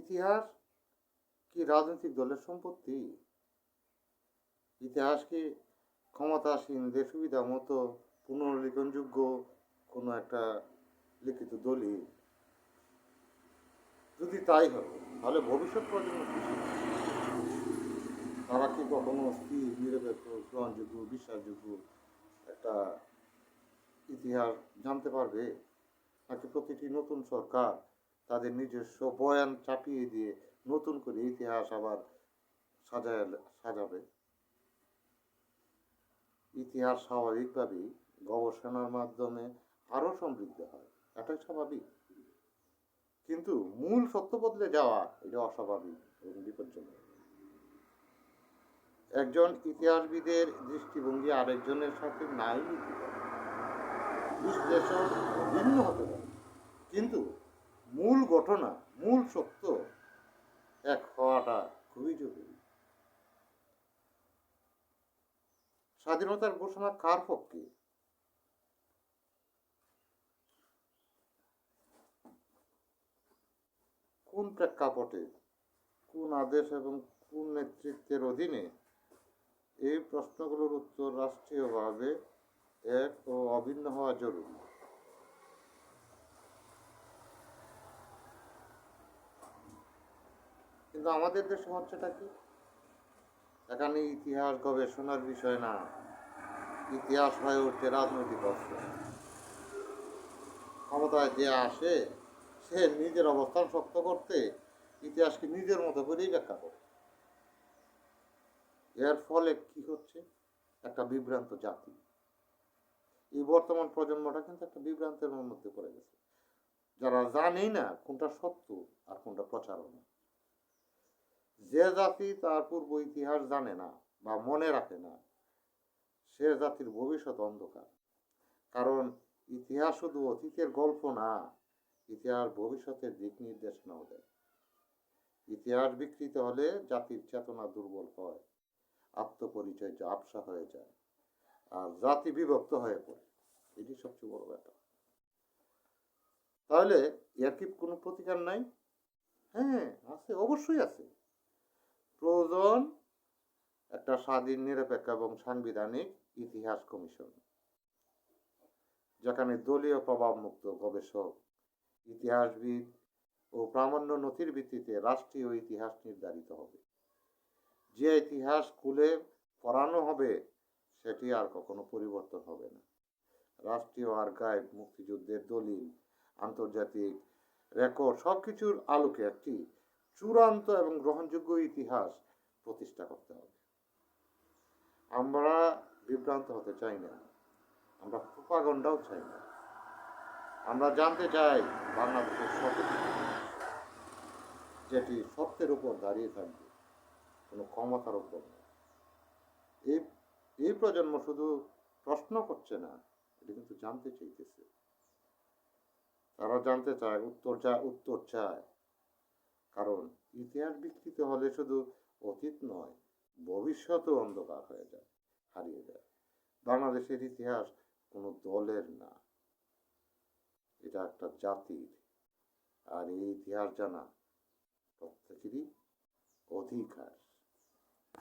ইতিহাস কি রাজনৈতিক দলের সম্পত্তি? ইতিহাস কি ক্ষমতাসীনদের সুবিধা মতো পুনর্লিখনযোগ্য কোনো একটা লিখিত দলিল যদি তাই হয়, তাহলে ভবিষ্যৎ প্রজন্ম তারা কি কখনো স্থির, নিরপেক্ষ, গ্রহণযোগ্য, বিশ্বাসযোগ্য একটা ইতিহাস জানতে পারবে? নাকি প্রতিটি নতুন সরকার তাদের নিজস্ব বয়ান চাপিয়ে দিয়ে নতুন করে ইতিহাস আবার সাজায়, সাজাবে। ইতিহাস স্বাভাবিকভাবেই গবেষণার মাধ্যমে আরও সমৃদ্ধ হয়। এটাই স্বাভাবিক। কিন্তু মূল সত্য বদলে যাওয়া এটা অস্বাভাবিক এবং বিপজ্জনক। একজন ইতিহাসবিদের দৃষ্টিভঙ্গি আরেকজনের সাথে নাই বিশ্লেষণ ভিন্ন হতে পারে। কিন্তু ঘটনা, মূল সত্য, এক হওয়াটা খুবই জরুরি। স্বাধীনতার ঘোষণা কার পক্ষে? কোন প্রেক্ষাপটে, কোন আদেশ এবং কোন নেতৃত্বের অধীনে এই প্রশ্নগুলোর উত্তর রাষ্ট্রীয়ভাবে এক ও অভিন্ন হওয়া জরুরি? কিন্তু আমাদের দেশে হচ্ছেটা কি? এখানে ইতিহাস গবেষণার বিষয় না। ইতিহাস হয়ে উঠছে রাজনৈতিক অস্ত্র। ক্ষমতায় যে আসে, সে নিজের অবস্থান শক্ত করতে ইতিহাসকে নিজের মতো করেই ব্যাখ্যা করে। এর ফলে কি হচ্ছে? একটা বিভ্রান্ত জাতি। এই বর্তমান প্রজন্মটা কিন্তু একটা বিভ্রান্তের মধ্যে পড়ে গেছে। যারা জানেই না কোনটা সত্য আর কোনটা প্রচারণা। যে জাতি তার পূর্ব ইতিহাস জানে না বা মনে রাখে না, সে জাতির ভবিষ্যৎ অন্ধকার। কারণ ইতিহাস শুধু অতীতের গল্প না, ইতিহাস ভবিষ্যতের দিক নির্দেশনাও দেয়। ইতিহাস বিকৃত হলে জাতির চেতনা দুর্বল হয়, আত্মপরিচয় আবসা হয়ে যায়, আর জাতি বিভক্ত হয়ে পড়ে। এটি সবচেয়ে বড় ব্যাপার। তাহলে এর কি কোনো প্রতিকার নাই? হ্যাঁ আছে, অবশ্যই আছে। প্রয়োজন, একটা স্বাধীন, নিরপেক্ষ এবং সাংবিধানিক ইতিহাস কমিশন, যেখানে দলীয় প্রভাবমুক্ত গবেষক, ইতিহাসবিদ ও প্রামাণ্য নথির ভিত্তিতে রাষ্ট্রীয় ইতিহাস নির্ধারিত হবে। যে ইতিহাস স্কুলে পড়ানো হবে, সেটি আর কখনো পরিবর্তন হবে না। রাষ্ট্রীয় আর আর্কাইভ, মুক্তিযুদ্ধের দলিল, আন্তর্জাতিক রেকর্ড সব কিছুর আলোকে একটি চূড়ান্ত এবং গ্রহণযোগ্য ইতিহাস প্রতিষ্ঠা করতে হবে। আমরা বিভ্রান্ত হতে চাই না। আমরা প্রোপাগন্ডাও চাই না। আমরা জানতে চাই বাংলাদেশের ইতিহাস, যেটি সত্যের উপর দাঁড়িয়ে থাকবে কোনো ক্ষমতার উপর না। এই এই প্রজন্ম শুধু প্রশ্ন করছে না এটা কিন্তু জানতে চাইতেছে। তারা জানতে চায় উত্তর চায় উত্তর চায়। কারণ ইতিহাস বিকৃত হলে শুধু অতীত নয়, ভবিষ্যতও অন্ধকার হয়ে যায়, হারিয়ে যায়। বাংলাদেশের ইতিহাস কোনো দলের না। এটা একটা জাতির, আর এই ইতিহাস জানা প্রত্যেকেরই অধিকার।